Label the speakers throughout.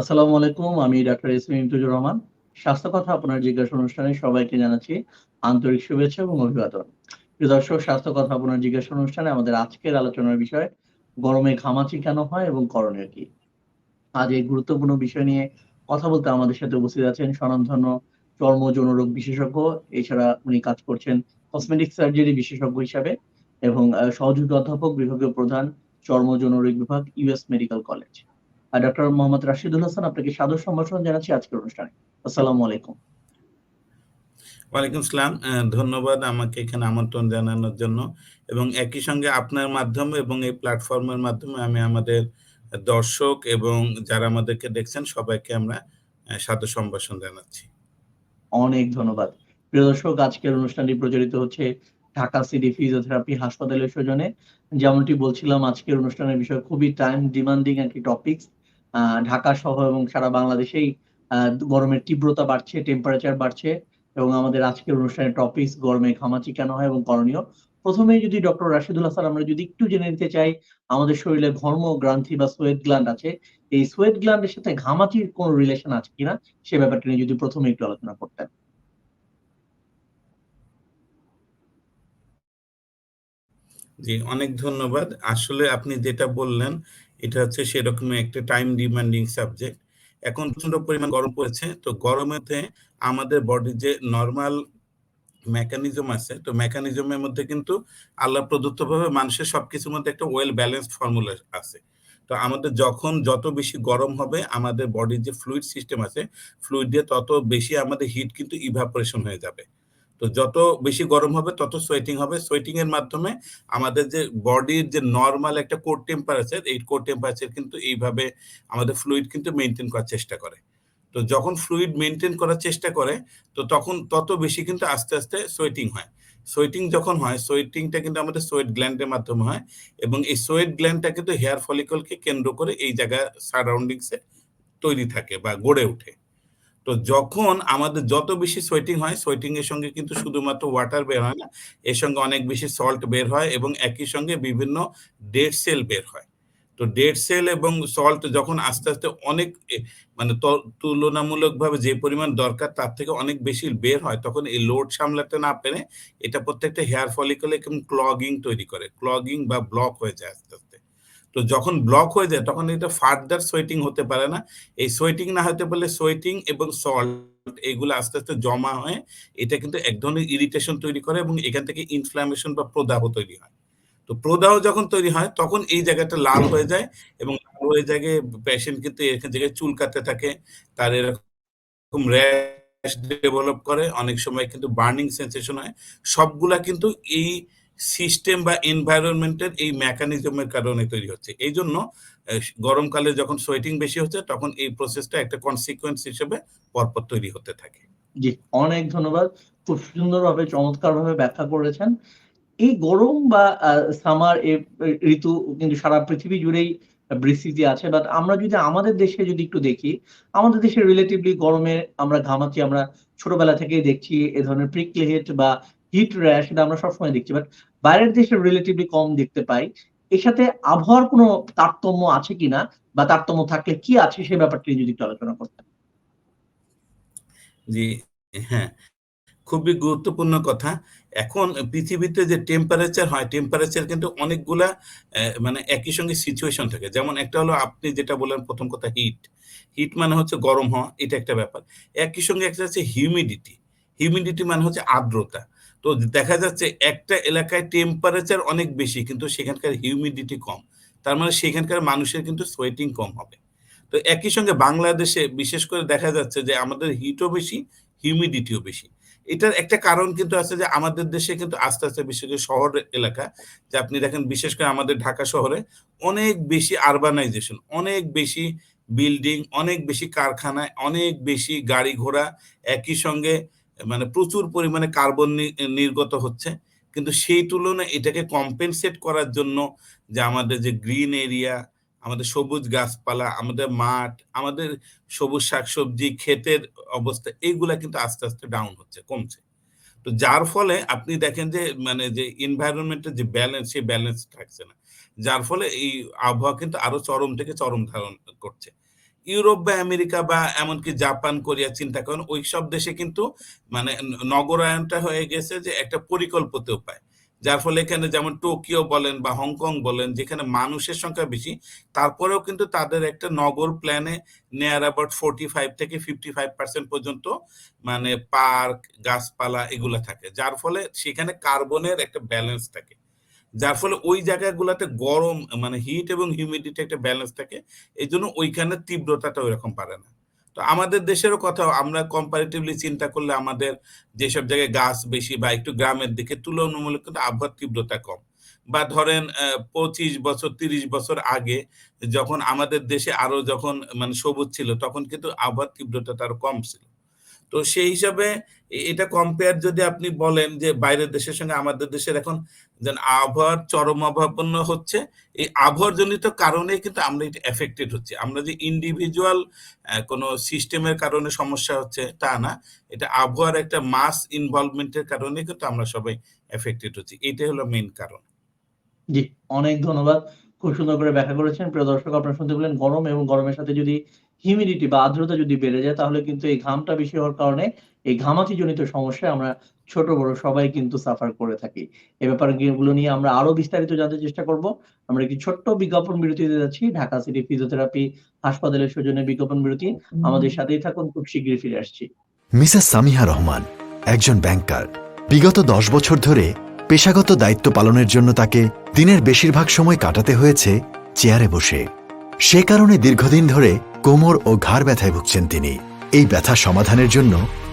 Speaker 1: আসসালামু আলাইকুম। আমি ডাক্তার এসএম ইমতিউজুর রহমান। স্বাস্থ্য কথা আপনার জিজ্ঞাসা অনুষ্ঠানে সবাইকে জানাচ্ছি আন্তরিক শুভেচ্ছা এবং অভিবাদন। দর্শক, স্বাস্থ্য কথা আপনার জিজ্ঞাসা অনুষ্ঠানে আমাদের আজকের আলোচনার বিষয় গরমে ঘামাচি কেন হয় এবং করণীয় কি? আজ এই গুরুত্বপূর্ণ বিষয় নিয়ে কথা বলতে আমাদের সাথে উপস্থিত আছেন স্বনামধন্য চর্ম যৌনরোগ বিশেষজ্ঞ। এছাড়া উনি কাজ করছেন কসমেটিক সার্জারি বিশেষজ্ঞ হিসাবে এবং সহযোগী অধ্যাপক, বিভাগীয় প্রধান, চর্ম যৌনরোগ বিভাগ, US medical college. Doctor Mohammad Rashidul Hasan আপনাকে সাদর সম্ভাষণ জানাচ্ছি আজকের অনুষ্ঠানে। আসসালামু আলাইকুম।
Speaker 2: ওয়ালাইকুম সালাম। ধন্যবাদ আমাকে এখানে আমন্ত্রণ জানানোর জন্য এবং একই সঙ্গে আপনার মাধ্যমে এবং এই প্ল্যাটফর্মের মাধ্যমে আমি আমাদের দর্শক এবং যারা আমাদেরকে দেখছেন সবাইকে আমরা সাদর সম্ভাষণ জানাচ্ছি।
Speaker 1: অনেক ধন্যবাদ। প্রিয় দর্শক, আজকের অনুষ্ঠানটি প্রচারিত হচ্ছে ঢাকা সিটি ফিজিওথেরাপি হাসপাতালের সৌজন্যে। যেমনটি বলছিলাম আজকের অনুষ্ঠানের বিষয় খুবই টাইম ডিমান্ডিং একটি টপিকস। ঢাকা সহ এবং সারা বাংলাদেশেই গরমের তীব্রতা বাড়ছে, টেম্পারেচার বাড়ছে এবং আমাদের আজকের অনুষ্ঠানের টপিকস গরমে ঘামাচি কেন হয় এবং করণীয়। প্রথমে যদি ডক্টর রাশিদুল হাসান আমরা যদি একটু জেনে নিতে চাই আমাদের শরীরে ঘর্ম গ্রান্থি বা সোয়েট গ্ল্যান্ড আছে। এই সোয়েট গ্ল্যান্ডের সাথে ঘামাচির কোন রিলেশন আছে কিনা সে ব্যাপারটা নিয়ে যদি প্রথমে একটু আলোচনা করতেন।
Speaker 2: জি, অনেক ধন্যবাদ। আসলে আপনি যেটা বললেন এটা হচ্ছে সেরকমই একটা টাইম ডিমান্ডিং সাবজেক্ট। এখন প্রচণ্ড পরিমাণ গরম পড়েছে। তো গরমেতে আমাদের বডির যে নর্মাল মেকানিজম আছে, তো মেকানিজমের মধ্যে কিন্তু আল্লাহ প্রদত্তভাবে মানুষের সবকিছুর মধ্যে একটা ওয়েল ব্যালেন্সড ফর্মুলা আছে। তো আমাদের যখন যত বেশি গরম হবে আমাদের বডির যে ফ্লুইড সিস্টেম আছে, ফ্লুইড দিয়ে তত বেশি আমাদের হিট কিন্তু ইভাপোরেশন হয়ে যাবে। তো যত বেশি গরম হবে তত সোয়েটিং হবে। সোয়েটিং এর মাধ্যমে আমাদের যে বডির যে নর্মাল একটা কোর টেম্পারেচার, এই কোর টেম্পারেচার কিন্তু এইভাবে আমাদের ফ্লুইড কিন্তু মেনটেন করার চেষ্টা করে। তো যখন ফ্লুইড মেনটেন করার চেষ্টা করে তো তখন তত বেশি কিন্তু আস্তে, আস্তে সোয়েটিং হয়। সোয়েটিং যখন হয়, সোয়েটিংটা কিন্তু আমাদের সোয়েট গ্ল্যান্ডের মাধ্যমে হয় এবং এই সোয়েট গ্ল্যান্ডটা কিন্তু হেয়ার ফলিকলকে কেন্দ্র করে এই জায়গা সারাউন্ডিংসে তৈরি থাকে বা গড়ে ওঠে। তো যখন আমাদের যত বেশি সোয়েটিং হয়, সোয়েটিং এর সঙ্গে কিন্তু শুধুমাত্র ওয়াটার বের হয় না। এর সঙ্গে অনেক বেশি সল্ট বের হয় এবং একই সঙ্গে বিভিন্ন ডেড সেল বের হয়। তো ডেড সেল এবং সল্ট যখন আস্তে, আস্তে অনেক মানে তুলনামূলকভাবে যে পরিমাণ দরকার তার থেকে অনেক বেশি বের হয় তখন এই লোড সামলাতে না পেরে এটা প্রত্যেকটা হেয়ার ফলিকলে ক্লগিং তৈরি করে। ক্লগিং বা ব্লক হয়ে যায় আস্তে, আস্তে। তো যখন ব্লক হয়ে যায় তখন এটা ফার্দার সোয়েটিং হতে পারে না। এই সোয়েটিং না হতে পারলে সোয়েটিং এবং সল্ট এগুলো আস্তে, আস্তে জমা হয়ে এটা কিন্তু এক ধরনের ইরিটেশন তৈরি করে এবং এখান থেকে ইনফ্ল্যামেশন বা প্রদাহ তৈরি হয়। তো প্রদাহ যখন তৈরি হয় তখন এই জায়গাটা লাল হয়ে যায় এবং লাল হয়ে জায়গায় পেশেন্ট কিন্তু এখান জায়গায় চুলকাতে থাকে। তার এরকম র‍্যাশ ডেভেলপ করে। অনেক সময় কিন্তু বার্নিং সেনসেশন হয়। সবগুলা কিন্তু এই সিস্টেম বা এনভায়রনমেন্ট এর এই মেকানিজম এর কারণে তৈরি হচ্ছে। এইজন্য এ গরমকালে যখন সোয়েটিং বেশি হচ্ছে তখন এই প্রসেসটা একটা কনসিকুয়েন্স হিসেবে পরপর তৈরি হতে থাকে।
Speaker 1: জি, অনেক ধন্যবাদ। খুব সুন্দরভাবে চমৎকারভাবে ব্যাখ্যা করেছেন। এই গরম বা সামার ঋতু কিন্তু সারা পৃথিবী জুড়েই বিস্তৃতি আছে। বাট আমরা যদি আমাদের দেশে যদি একটু দেখি, আমাদের দেশে রিলেটিভলি গরমে আমরা ঘামাচ্ছি আমরা ছোটবেলা থেকেই দেখছি এ ধরনের প্রিকলি হিট বা হিট র‍্যাশ এটা আমরা সবসময় দেখছি। বাট বাইরের দেশে রিলেটিভলি কম দেখতে পাই। এর সাথে আবহাওয়ার কোনো তারতম্য আছে কিনা বা তারতম্য থাকলে কি আছে সে ব্যাপারটি যদি একটু আলোচনা করতেন।
Speaker 2: জি, হ্যাঁ। খুবই গুরুত্বপূর্ণ কথা। এখন পৃথিবীতে যে টেম্পারেচার হয়, টেম্পারেচার কিন্তু অনেকগুলা মানে একই সঙ্গে সিচুয়েশন থাকে। যেমন একটা হলো আপনি যেটা বললেন প্রথম কথা হিট। হিট মানে হচ্ছে গরম হওয়া, এটা একটা ব্যাপার। একই সঙ্গে একটা হচ্ছে হিউমিডিটি। হিউমিডিটি মানে হচ্ছে আর্দ্রতা। তো দেখা যাচ্ছে একটা এলাকায় টেম্পারেচার অনেক বেশি কিন্তু সেখানকার হিউমিডিটি কম। তার মানে সেখানকার মানুষের কিন্তু সোয়েটিং কম হবে। তো একই সঙ্গে বাংলাদেশে বিশেষ করে দেখা যাচ্ছে যে আমাদের হিটও বেশি, হিউমিডিটিও বেশি। এটার একটা কারণ কিন্তু আছে যে আমাদের দেশে কিন্তু আস্তে, আস্তে বিশেষ করে শহর এলাকা যে আপনি দেখেন বিশেষ করে আমাদের ঢাকা শহরে অনেক বেশি আরবানাইজেশন, অনেক বেশি বিল্ডিং, অনেক বেশি কারখানায় অনেক বেশি গাড়ি ঘোড়া একই সঙ্গে মানে প্রচুর পরিমাণে কার্বন নির্গত হচ্ছে। কিন্তু সেই তুলনায় এটাকে কম্পেনসেট করার জন্য যে আমাদের যে গ্রিন এরিয়া, আমাদের সবুজ গাছপালা, আমাদের মাঠ, আমাদের সবুজ শাকসবজি, ক্ষেতের অবস্থা এইগুলা কিন্তু আস্তে, আস্তে ডাউন হচ্ছে, কমছে। তো যার ফলে আপনি দেখেন যে মানে যে এনভায়রনমেন্ট এর যে ব্যালেন্স সেই ব্যালেন্স থাকছে না। যার ফলে এই আবহাওয়া কিন্তু আরও চরম থেকে চরম ধারণ করছে। ইউরোপ বা আমেরিকা বা এমনকি জাপান, কোরিয়া চিন্তা করেন ওই সব দেশে কিন্তু মানে নগরায়নটা হয়ে গেছে যে একটা পরিকল্পিত উপায়। যার ফলে এখানে যেমন টোকিও বলেন বা হংকং বলেন যেখানে মানুষের সংখ্যা বেশি, তারপরেও কিন্তু তাদের একটা নগর প্ল্যানে নিয়ার অ্যাবাউট 45 থেকে 55% পর্যন্ত মানে পার্ক, গাছপালা এগুলো থাকে। যার ফলে সেখানে কার্বনের একটা ব্যালেন্স থাকে। যার ফলে ওই জায়গাগুলাতে গরম মানে হিট এবং হিউমিডিটি একটা ব্যালেন্স থাকে। এই জন্য ওইখানের তীব্রতাটা ওইরকম পারে না। তো আমাদের দেশেরও কথা, আমরা কম্পারেটিভলি চিন্তা করলে আমাদের যেসব জায়গায় গাছ বেশি বা একটু গ্রামের দিকে তুলনামূলক কিন্তু আবহাওয়ার তীব্রতা কম। বা ধরেন ২৫ বছর ৩০ বছর আগে যখন আমাদের দেশে আরও যখন মানে সবুজ ছিল, তখন কিন্তু আবহাওয়ার তীব্রতাটা আরও কম ছিল। তো সেই হিসাবে এটা কম্পেয়ার যদি আপনি বলেন যে বাইরের দেশের সঙ্গে আমাদের দেশের এখন যেন আবহাওয়ার চরম অভাবাপন্ন হচ্ছে। এই আবহাওয়াজনিত কারণে কিন্তু আমরা এটা এফেক্টেড হচ্ছি। আমরা যে ইন্ডিভিজুয়াল কোনো সিস্টেমের কারণে সমস্যা হচ্ছে তা না। এটা আবহাওয়ার একটা মাস ইনভলভমেন্ট এর কারণে কিন্তু আমরা সবাই এফেক্টেড হচ্ছি। এটাই হলো মেইন কারণ।
Speaker 1: জি, অনেক ধন্যবাদ। খুব সুন্দর করে ব্যাখ্যা করেছেন। প্রিয় দর্শক আপনারা শুনতে পেলেন গরম এবং গরমের সাথে যদি হিউমিডিটি বা আর্দ্রতা যদি বেড়ে যায় তাহলে কিন্তু এই ঘামটা বেশি হওয়ার কারণে এই ঘামাচিজনিত সমস্যায় আমরা ছোট বড় সবাই কিন্তু সাফার করে থাকি। এ ব্যাপারে গুলো নিয়ে আমরা আরও বিস্তারিত জানতে চেষ্টা করব। আমরা একটি ছোট্ট বিজ্ঞাপন বিরতিতে যাচ্ছি। ঢাকা সিটি ফিজিওথেরাপি হাসপাতালের সৌজন্যে বিজ্ঞাপন বিরতি। আমাদের সাথেই থাকুন খুব শিগগিরই ফিরে আসছি।
Speaker 3: মিসেস সামিহা রহমান একজন ব্যাংকার বিগত দশ বছর ধরে পেশাগত দায়িত্ব পালনের জন্য তাকে দিনের বেশিরভাগ সময় কাটাতে হয়েছে চেয়ারে বসে সে কারণে দীর্ঘদিন ধরে কোমর ও ঘাড় ব্যথায় ভুগছেন তিনি এই ব্যথা সমাধানের জন্য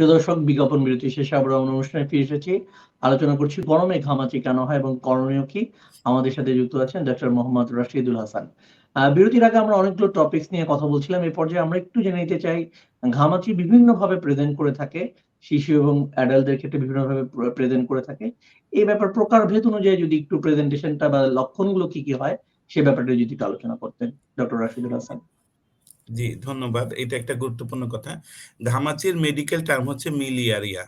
Speaker 1: প্রিয় দর্শক, বিজ্ঞাপন বিরতি শেষে আমরা আমরা অনুষ্ঠানে ফিরে এসেছি। আলোচনা করছি গরমে ঘামাচি কেন হয় এবং করণীয় কি? আমাদের সাথে যুক্ত আছেন ডক্টর মোহাম্মদ রাশিদুল হাসান। বিরতির আগে আমরা অনেকগুলো টপিকস নিয়ে কথা বলছিলাম। এই পর্যায়ে আমরা একটু জেনে নিতে চাই, ঘামাচি বিভিন্ন ভাবে প্রেজেন্ট করে থাকে, শিশু এবং অ্যাডাল্টদের ক্ষেত্রে বিভিন্ন ভাবে প্রেজেন্ট করে থাকে। এই ব্যাপার প্রকারভেদ অনুযায়ী যদি একটু প্রেজেন্টেশনটা বা লক্ষণগুলো কি কি হয়, সে ব্যাপারটা যদি একটু আলোচনা করতেন ডক্টর রাশিদুল হাসান।
Speaker 2: জি, ধন্যবাদ। এটা একটা গুরুত্বপূর্ণ কথা। ঘামাচির মেডিকেল টার্ম হচ্ছে মিলিয়ারিয়া।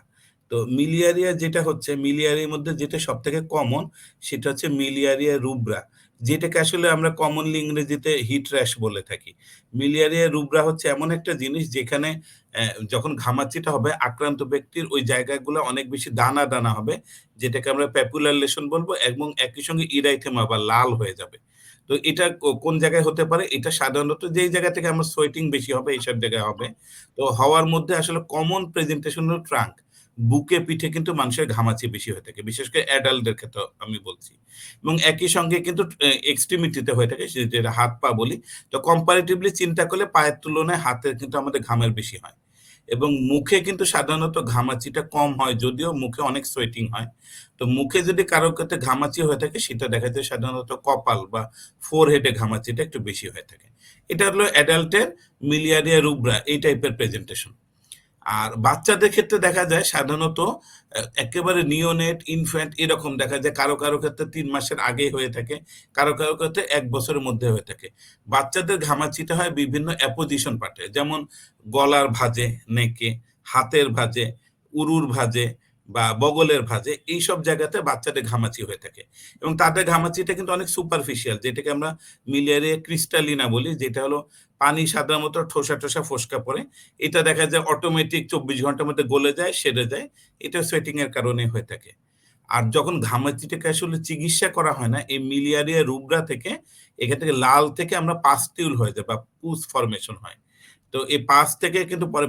Speaker 2: তো মিলিয়ারিয়া যেটা হচ্ছে মিলিয়ারিয়ার মধ্যে যেটা সব থেকে কমন সেটা হচ্ছে মিলিয়ারিয়া রুব্রা। যেটাকে আসলে আমরা কমনলি ইংরেজিতে হিট র‍্যাশ বলে থাকি। মিলিয়ারিয়া রুবরা হচ্ছে এমন একটা জিনিস যেখানে যখন ঘামাচিটা হবে আক্রান্ত ব্যক্তির ওই জায়গাগুলো অনেক বেশি দানা, দানা হবে। যেটাকে আমরা প্যাপুলার লেশন বলব এবং একই সঙ্গে ইরাইথেমা বা লাল হয়ে যাবে। তো এটা কোন জায়গায় হতে পারে? এটা সাধারণত যেই জায়গা থেকে আমার সোয়েটিং বেশি হবে এইসব জায়গায় হবে। তো হওয়ার মধ্যে আসলে কমন প্রেজেন্টেশন হলো ট্রাঙ্ক। বুকে পিঠে কিন্তু মানুষের ঘামাচি বেশি হয়ে থাকে। বিশেষ করে অ্যাডাল্টদের ক্ষেত্রে আমি বলছি। এবং একই সঙ্গে কিন্তু এক্সট্রিমিটিতে হয়ে থাকে যেটা হাত পা বলি। তো কম্পারেটিভলি চিন্তা করলে পায়ের তুলনায় হাতের কিন্তু আমাদের ঘামের বেশি হয়। এবং মুখে কিন্তু সাধারণত ঘামাচিটা কম হয়, যদিও মুখে অনেক সোয়েটিং হয়। তো মুখে যদি কারও ক্ষেত্রে ঘামাচি হয়ে থাকে, সেটা দেখা যায় সাধারণত কপাল বা ফোরহেড এ ঘামাচিটা একটু বেশি হয়ে থাকে। এটা হলো অ্যাডাল্টের মিলিয়ারিয়া রুব্রা এই টাইপের প্রেজেন্টেশন। আর বাচ্চাদের ক্ষেত্রে দেখা যায় সাধারণত একেবারে নিওনেট, ইনফ্যান্ট এরকম দেখা যায় কারও, কারও ক্ষেত্রে তিন মাসের আগেই হয়ে থাকে। কারও, কারও ক্ষেত্রে এক বছরের মধ্যে হয়ে থাকে। বাচ্চাদের ঘামাচিটা হয় বিভিন্ন অ্যাপোজিশন পার্টে যেমন গলার ভাজে নেকে, হাতের ভাজে উরুর ভাঁজে বা বগলের ভাঁজে এইসব জায়গাতে বাচ্চাদের ঘামাচি হয়ে থাকে। এবং তাদের ঘামাচিটা কিন্তু অনেক সুপারফিশিয়াল যেটাকে আমরা মিলিয়ারিয়া ক্রিস্টালিনা বলি যেটা হলো পানি সাধারণত ঠোসা, ঠোসা ফোস্কা পড়ে। এটা দেখা যায় অটোমেটিক ২৪ ঘণ্টার মধ্যে গলে যায়, সেরে যায়। এটা সোয়েটিং এর কারণে হয়ে থাকে। আর যখন ঘামাচিটাকে আসলে চিকিৎসা করা হয় না এই মিলিয়ারিয়া রুব্রা থেকে এখান থেকে লাল থেকে আমরা পাস্টিউল হয়ে যায় বা পুস ফরমেশন হয়। তো এই পাস থেকে কিন্তু পরে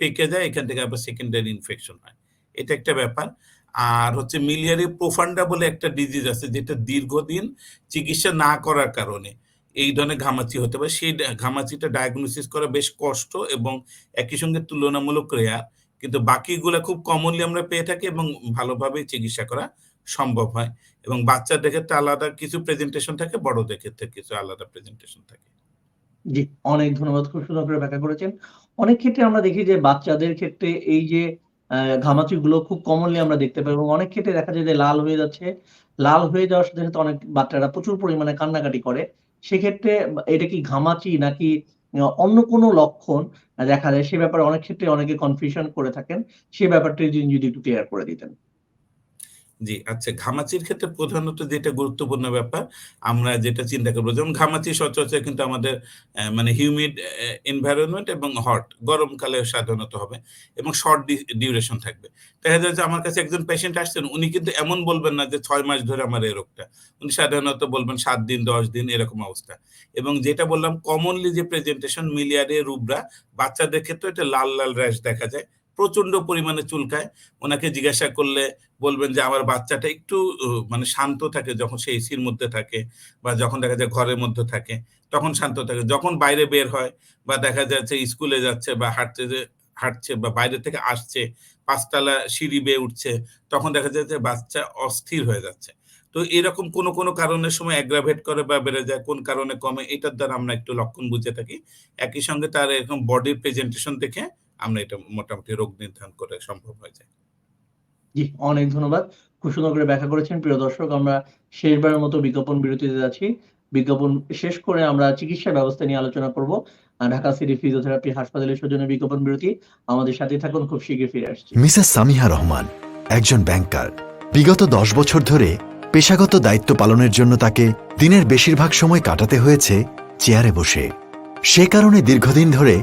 Speaker 2: পেকে যায় এখান থেকে আবার সেকেন্ডারি ইনফেকশন হয়। এটা একটা ব্যাপার। আর হচ্ছে মিলিয়ারি প্রোফান্ডা বলে একটা ডিজিজ আছে, যেটা দীর্ঘদিন চিকিৎসা না করার কারণে এই ধরনের ঘামাচি হতে পারে। সেই ঘামাচিটা ডায়াগনোসিস করা বেশ কষ্ট এবং একই সঙ্গে তুলনামূলক রেয়ার কিন্তু বাকিগুলো খুব কমনলি আমরা পেয়ে থাকি এবং ভালোভাবে চিকিৎসা করা সম্ভব হয়। এবং বাচ্চাদের ক্ষেত্রে আলাদা কিছু প্রেজেন্টেশন থাকে, বড়দের ক্ষেত্রে কিছু আলাদা প্রেজেন্টেশন থাকে।
Speaker 1: জি, অনেক ধন্যবাদ খুব সুন্দর করে ব্যাখ্যা করেছেন। অনেক ক্ষেত্রে আমরা দেখি যে বাচ্চাদের ক্ষেত্রে এই যে ঘামাচি গুলো খুব কমনলি আমরা দেখতে পাই এবং অনেক ক্ষেত্রে দেখা যায় যে লাল হয়ে যাচ্ছে। লাল হয়ে যাওয়ার সাথে সাথে অনেক বাচ্চারা প্রচুর পরিমাণে কান্নাকাটি করে। সেক্ষেত্রে এটা কি ঘামাচি নাকি অন্য কোনো লক্ষণ দেখা যায়? সে ব্যাপারে অনেক ক্ষেত্রে অনেকে কনফিউশন করে থাকেন। সে ব্যাপারটা যদি একটু ক্লিয়ার করে দিতেন।
Speaker 2: জি আচ্ছা ঘামাচির ক্ষেত্রে প্রধানত যেটা গুরুত্বপূর্ণ ব্যাপার, আমরা যেটা চিন্তা করব, যেমন ঘামাচি সচরাচর কিন্তু আমাদের মানে হিউমিড এনভায়রনমেন্ট এবং হট গরমকালে সাধারণত হবে এবং শর্ট ডিউরেশন থাকবে। দেখা যায় যে আমার কাছে একজন পেশেন্ট আসছেন, উনি কিন্তু এমন বলবেন না যে ছয় মাস ধরে আমার এই রোগটা, উনি সাধারণত বলবেন সাত দিন, দশ দিন, এরকম অবস্থা। এবং যেটা বললাম কমনলি যে প্রেজেন্টেশন মিলিয়ারে, রুবরা, বাচ্চাদের ক্ষেত্রে এটা লাল লাল র্যাশ দেখা যায় প্রচণ্ড পরিমাণে চুলকায়। ওনাকে জিজ্ঞাসা করলে বলবেন যে, আমার বাচ্চাটা একটু মানে শান্ত থাকে যখন সে এসির মধ্যে থাকে বা যখন দেখা যায় ঘরের মধ্যে থাকে, তখন শান্ত থাকে। যখন বাইরে বের হয় বা দেখা যাচ্ছে স্কুলে যাচ্ছে বা হাঁটতে হাঁটছে বা বাইরে থেকে আসছে, পাঁচতলা সিঁড়ি বেয়ে উঠছে, তখন দেখা যায় যে বাচ্চা অস্থির হয়ে যাচ্ছে। তো এরকম কোনো কোনো কারণের সময় অ্যাগ্রাভেট করে বা বেড়ে যায়, কোন কারণে কমে, এটার দ্বারা আমরা একটু লক্ষণ বুঝে থাকি। একই সঙ্গে তার এরকম বডির প্রেজেন্টেশন দেখে আমরা এটা মোটামুটি রোগ নির্ধারণ করে সম্ভব হয়ে যায়।
Speaker 1: জি অনেক ধন্যবাদ। খুব সুন্দর করে ব্যাখ্যা করেছেন। প্রিয় দর্শক আমরা শেষবারের মতো বিজ্ঞাপন বিরতিতে যাচ্ছি। বিজ্ঞাপন শেষ করে আমরা চিকিৎসা ব্যবস্থা নিয়ে আলোচনা করব। ঢাকা সিটি ফিজিওথেরাপি হাসপাতালের সৌজন্য বিজ্ঞাপন বিরতি। আমাদের সাথে থাকুন খুব শীঘ্রই ফিরে আসছি।
Speaker 3: মিসেস সামিহা রহমান একজন ব্যাংকার। বিগত দশ বছর ধরে পেশাগত দায়িত্ব পালনের জন্য তাকে দিনের বেশিরভাগ সময় কাটাতে হয়েছে চেয়ারে বসে। সে কারণে দীর্ঘদিন ধরে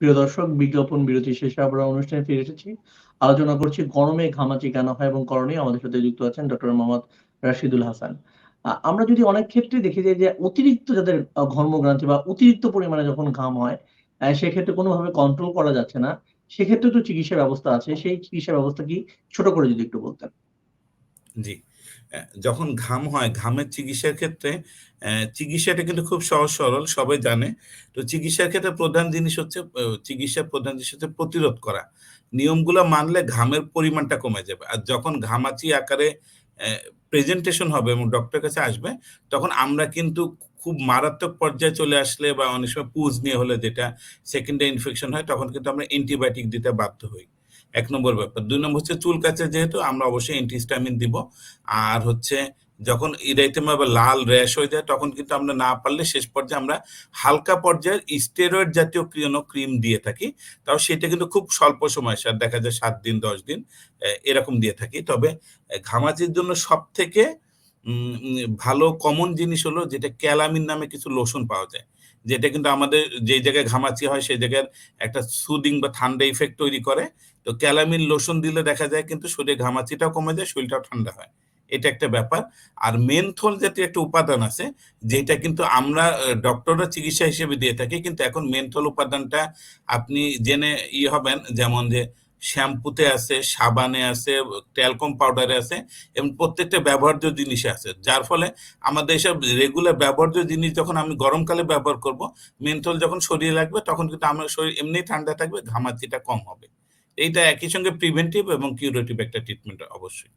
Speaker 1: প্রিয় দর্শক বিজ্ঞাপন বিরতি শেষে আমরা অনুষ্ঠানে ফিরে এসেছি। আলোচনা করছি গরমে ঘামাচি কেন হয় এবং করণীয় আমাদের সাথে যুক্ত আছেন ডক্টর মোহাম্মদ রাশিদুল হাসান। আমরা যদি অনেক ক্ষেত্রে দেখি যে অতিরিক্ত যাদের আহ, ঘর্মগ্রান্থি বা অতিরিক্ত পরিমাণে যখন ঘাম হয় সেক্ষেত্রে কোনোভাবে কন্ট্রোল করা যাচ্ছে না। সেক্ষেত্রে তো চিকিৎসা ব্যবস্থা আছে। সেই চিকিৎসা ব্যবস্থা কি ছোট করে যদি একটু বলতেন?
Speaker 2: জি। যখন ঘাম হয়, ঘামের চিকিৎসার ক্ষেত্রে চিকিৎসাটা কিন্তু খুব সহজ, সরল, সবাই জানে। তো চিকিৎসার ক্ষেত্রে প্রধান জিনিস হচ্ছে চিকিৎসার প্রধান জিনিস হচ্ছে প্রতিরোধ করা। নিয়মগুলো মানলে ঘামের পরিমাণটা কমে যাবে। আর যখন ঘামাচি আকারে প্রেজেন্টেশন হবে এবং ডক্টরের কাছে আসবে, তখন আমরা কিন্তু খুব মারাত্মক পর্যায়ে চলে আসলে বা অনেক সময় পুজ নিয়ে হলে যেটা সেকেন্ডারি ইনফেকশন হয়, তখন কিন্তু আমরা অ্যান্টিবায়োটিক দিতে বাধ্য হই। এক নম্বর ব্যাপার। দুই নম্বর হচ্ছে চুল কাছে যেহেতু, আমরা অবশ্যই অ্যান্টিহিস্টামিন দিব। আর হচ্ছে যখন ইরাইতেমা বা লাল র্যাশ হয়ে যায়, তখন কিন্তু আমরা না পারলে শেষ পর্যায়ে আমরা হালকা পর্যায়ের স্টেরয়েড জাতীয় কোনো ক্রিম দিয়ে থাকি। তাও সেটা কিন্তু খুব স্বল্প সময় স্যার দেখা যায় সাত দিন, দশ দিন এরকম দিয়ে থাকি। তবে ঘামাচির জন্য সব থেকে ভালো কমন জিনিস হলো যেটা ক্যালামিন নামে কিছু লোশন পাওয়া যায়। যেটা কিন্তু আমাদের যে জায়গায় ঘামাচি হয়, সেই জায়গার একটা সুদিং বা ঠান্ডা ইফেক্ট তৈরি করে। তো ক্যালামিন লোশন দিলে দেখা যায় কিন্তু শরীরে ঘামাচিটাও কমে যায়, শরীরটাও ঠান্ডা হয়। এটা একটা ব্যাপার। আর মেনথল জাতীয় একটা উপাদান আছে, যেটা কিন্তু আমরা ডক্টররা চিকিৎসা হিসেবে দিয়ে থাকি, কিন্তু এখন মেনথল উপাদানটা আপনি জেনে ই হবেন, যেমন যে শ্যাম্পুতে আছে সাবানে আছে ট্যালকম পাউডারে আছে এবং প্রত্যেকটা ব্যবহার্য জিনিসে আছে যার ফলে আমাদের এসব রেগুলার ব্যবহার্য জিনিস যখন আমি গরমকালে ব্যবহার করব মেনথল যখন শরীরে লাগবে তখন কিন্তু আমার শরীর এমনি ঠান্ডা থাকবে ঘামাচিটা কম হবে এইটা একই সঙ্গে প্রিভেন্টিভ এবং কিউরেটিভ একটা ট্রিটমেন্ট অবশ্যই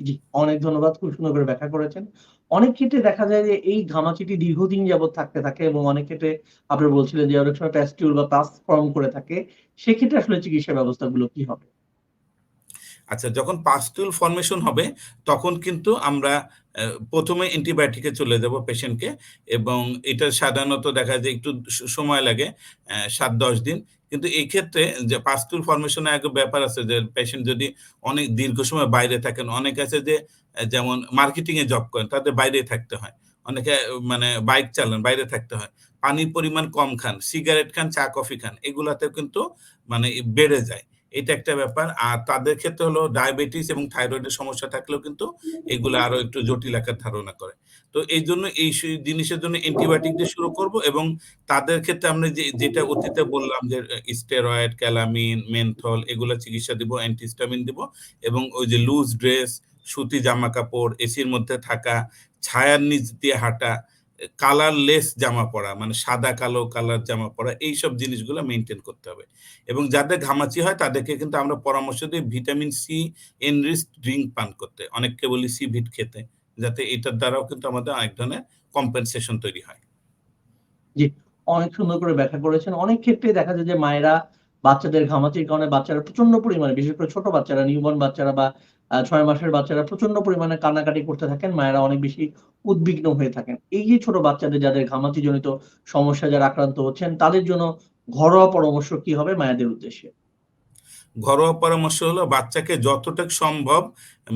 Speaker 1: জি, অনেক ধন্যবাদ। খুব সুন্দর করে ব্যাখ্যা করেছেন। অনেক ক্ষেত্রে দেখা যায় যে এই ঘামাচিটি দীর্ঘদিন যাবৎ থাকতে থাকে এবং অনেক ক্ষেত্রে আপনি বলছিলেন যে অনেক সময় প্যাস্টিউল বা পাস ফর্ম করে থাকে। সেক্ষেত্রে আসলে চিকিৎসা ব্যবস্থাগুলো কি হবে?
Speaker 2: আচ্ছা যখন পাস্তুল ফরমেশন হবে তখন কিন্তু আমরা অ্যা ১ম এ অ্যান্টিবায়োটিকে চলে যাব পেশেন্টকে এবং এটা সাধারণত দেখা যায় একটু সময় লাগে অ্যা ৭-১০ দিন। কিন্তু এই ক্ষেত্রে যে পাস্তুল ফরমেশন একটা ব্যাপার আছে যে পেশেন্ট যদি অনেক দীর্ঘ সময় বাইরে থাকেন, অনেক আছে যে যেমন মার্কেটিং এ জব করেন, তাদের বাইরে থাকতে হয়। অনেকে মানে বাইক চালান, বাইরে থাকতে হয়। পানির পরিমাণ কম খান, সিগারেট খান, চা কফি খান। এগুলাতেও কিন্তু মানে বেড়ে যায়। এটা একটা ব্যাপার। আর তাদের ক্ষেত্রে হলো ডায়াবেটিস এবং থাইরয়েডের সমস্যা থাকলেও কিন্তু এগুলো আরও একটু জটিল আকার ধারণা করে। তো এই জন্য এই জিনিসের জন্য অ্যান্টিবায়োটিক দিয়ে শুরু করব এবং তাদের ক্ষেত্রে আমরা যে যেটা অতীতে বললাম যে স্টেরয়েড, ক্যালামিন, মেন্থল এগুলো চিকিৎসা দিব, অ্যান্টিহিস্টামিন দিব এবং ওই যে লুজ ড্রেস, সুতি জামা কাপড় এসির মধ্যে থাকা, ছায়ার নিচ দিয়ে হাঁটা, কালারলেস জামা পরা মানে সাদা কালো কালার জামা পরা এইসব জিনিসগুলো মেনটেন করতে হবে। এবং যাদের ঘামাচি হয় তাদেরকে কিন্তু আমরা পরামর্শ দিই ভিটামিন সি এনরিচড ড্রিঙ্ক পান করতে। অনেককে বলি সি-ভিট খেতে। যাতে এটার দ্বারাও কিন্তু আমাদের অনেক ধরনের কম্পেনসেশন তৈরি হয়।
Speaker 1: জি, অনেক সুন্দর করে ব্যাখ্যা করেছেন। অনেক ক্ষেত্রেই দেখা যায় যে মায়েরা বাচ্চাদের ঘামাচির কারণে বাচ্চারা প্রচণ্ড পরিমাণে বিশেষ করে ছোট বাচ্চারা, নিউবর্ন বাচ্চারা বা ছয় মাসের বাচ্চারা প্রচণ্ড পরিমাণে কান্নাকাটি করতে থাকেন। মায়েরা অনেক বেশি উদ্বিগ্ন হয়ে থাকেন। এই যে ছোট বাচ্চাদের যাদের ঘামাচিজনিত সমস্যা যারা আক্রান্ত হচ্ছেন তাদের জন্য ঘরোয়া পরামর্শ কি হবে মায়েদের উদ্দেশ্যে?
Speaker 2: ঘরোয়া পরামর্শ হলো বাচ্চাকে যতটুক সম্ভব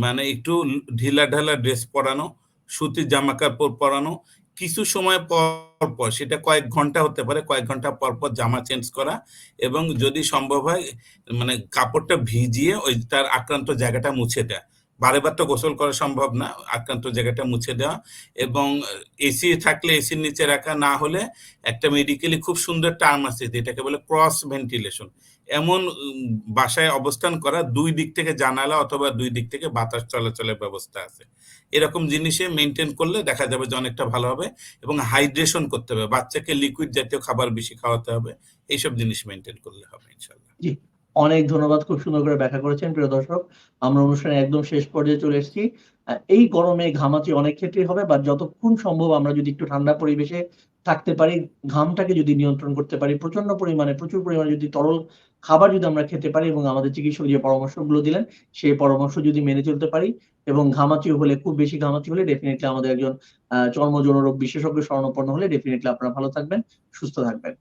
Speaker 2: মানে একটু লু ঢিলাঢালা ড্রেস পরানো, সুতির জামা কাপড় পরানো। কিছু সময় পর, পর সেটা কয়েক ঘণ্টা হতে পারে, কয়েক ঘণ্টা পর, পর জামা চেঞ্জ করা এবং যদি সম্ভব হয় মানে কাপড়টা ভিজিয়ে ওই তার আক্রান্ত জায়গাটা মুছে দেয়া। বারে, বার তো গোসল করা সম্ভব না। আক্রান্ত জায়গাটা মুছে দেওয়া এবং এসি থাকলে এসির নিচে রাখা, না হলে একটা মেডিকেলি খুব সুন্দর টার্ম আছে যেটাকে বলে ক্রস ভেন্টিলেশন। এমন বাসায় অবস্থান করা দুই দিক থেকে জানালা অথবা দুই দিক থেকে বাতাস চলাচলের ব্যবস্থা আছে। এরকম জিনিসে মেনটেন করলে দেখা যাবে যে অনেকটা ভালো হবে এবং হাইড্রেশন করতে হবে। বাচ্চাকে লিকুইড জাতীয় খাবার বেশি খাওয়াতে হবে। এইসব জিনিস মেনটেন করলে হবে ইনশাআল্লাহ।
Speaker 1: অনেক ধন্যবাদ। খুব সুন্দর করে ব্যাখ্যা করেছেন প্রিয় দর্শক। আমরা অনুষ্ঠানের একদম শেষ পর্যায়ে চলে এসেছি। এই গরমে ঘামাচি অনেক ক্ষেত্রেই হবে বা যতক্ষণ সম্ভব আমরা যদি একটু ঠান্ডা পরিবেশে থাকতে পারি, ঘামটাকে যদি নিয়ন্ত্রণ করতে পারি, প্রচণ্ড পরিমাণে প্রচুর পরিমাণে যদি তরল খাবার যদি আমরা খেতে পারি এবং আমাদের চিকিৎসক যে পরামর্শগুলো দিলেন সেই পরামর্শ যদি মেনে চলতে পারি এবং ঘামাচি হলে খুব বেশি ঘামাচি হলে ডেফিনিটলি আমাদের একজন আ চর্মযৌনরোগ বিশেষজ্ঞ শরণাপন্ন হলে ডেফিনিটলি আপনারা ভালো থাকবেন, সুস্থ থাকবেন।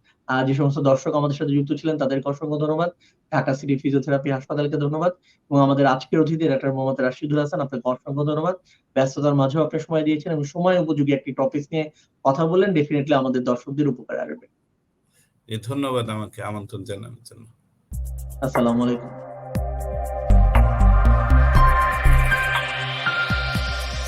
Speaker 1: যে সমস্ত দর্শক আমাদের সাথে যুক্ত ছিলেন তাদেরকে অসংখ্য ধন্যবাদ। ঢাকা সিটি ফিজিওথেরাপি হাসপাতালকে ধন্যবাদ এবং আমাদের আজকের অতিথি ডাক্তার মোহাম্মদ রাশিদুল হাসান আপনাকে অসংখ্য ধন্যবাদ। ব্যস্ততার মাঝেও আপনি সময় দিয়েছেন এবং সময় উপযোগী একটি টপিক নিয়ে কথা বললেন ডেফিনেটলি আমাদের দর্শকদের উপকার আসবে।
Speaker 2: ধন্যবাদ আমাকে আমন্ত্রণ জানানোর জন্য।
Speaker 1: আসসালামু আলাইকুম।